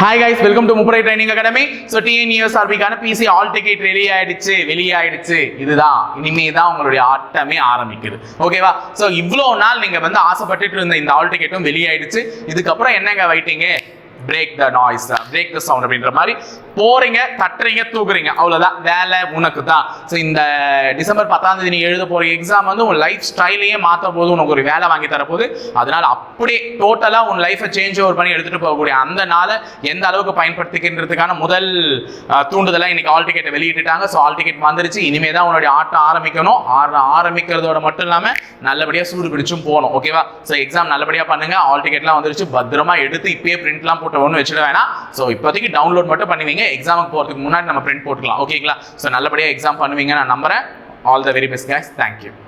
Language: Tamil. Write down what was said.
ஹாய் கைஸ் வெல்கம் டு முப்பரை ட்ரைனிங் அகாடமி ஸோ டிஎன்யூஎஸ்ஆர்பிக்கான பிசி ஆல் டிக்கெட் ரெடி ஆயிடுச்சு வெளியாயிடுச்சு இதுதான். இனிமே தான் உங்களுடைய ஆட்டமே ஆரம்பிக்குது. ஓகேவா ஸோ இவ்வளோ நாள் நீங்க வந்து ஆசைப்பட்டுட்டு இருந்த இந்த ஆல் டிக்கெட்டும் வெளியாயிடுச்சு. இதுக்கப்புறம் என்னங்க வைட்டிங்க break the noise break the sound அப்படின்ற மாதிரி போறீங்க தட்டுறீங்க தூக்குறீங்க. அவ்வளவுதான். வேலை உனக்கு தான் ஸோ இந்த டிசம்பர் பத்தாம் தேதி நீ எழுத போற எக்ஸாம் வந்து உன் லைஃப் ஸ்டைலையே மாற்ற போது உனக்கு ஒரு வேலை வாங்கி தரப்போது அதனால அப்படியே டோட்டலா உன் லைஃபை சேஞ்ச் ஓவர் பண்ணி எடுத்துட்டு போகக்கூடிய அந்த நாளை எந்த அளவுக்கு பயன்படுத்திக்கின்றதுக்கான முதல் தூண்டுதலாக இன்னைக்கு ஆல் டிக்கெட்டை வெளியிட்டுட்டாங்க. ஸோ ஆல் டிக்கெட் வந்துருச்சு. இனிமே தான் உன்னுடைய ஆட்டம் ஆரம்பிக்கணும். ஆர- ஆரம்பிக்கிறதோட மட்டும் இல்லாம நல்லபடியா சூடு பிடிச்சும் போகணும். ஓகேவா ஸோ எக்ஸாம் நல்லபடியா பண்ணுங்க. ஆல் டிக்கெட்லாம் வந்துருச்சு. பத்திரமா எடுத்து இப்பயே பிரிண்ட்லாம் போட்டு ஒன்றும் வச்சுட வேணாம். ஸோ இப்போதைக்கு டவுன்லோட் மட்டும் பண்ணுவீங்க. எக்ஸாமுக்கு போகிறதுக்கு முன்னாடி நம்ம பிரிண்ட் போட்டுக்கலாம். ஓகேங்களா ஸோ நல்லபடியாக எக்ஸாம் பண்ணுவீங்க நான் நம்புறேன். All the very best guys thank you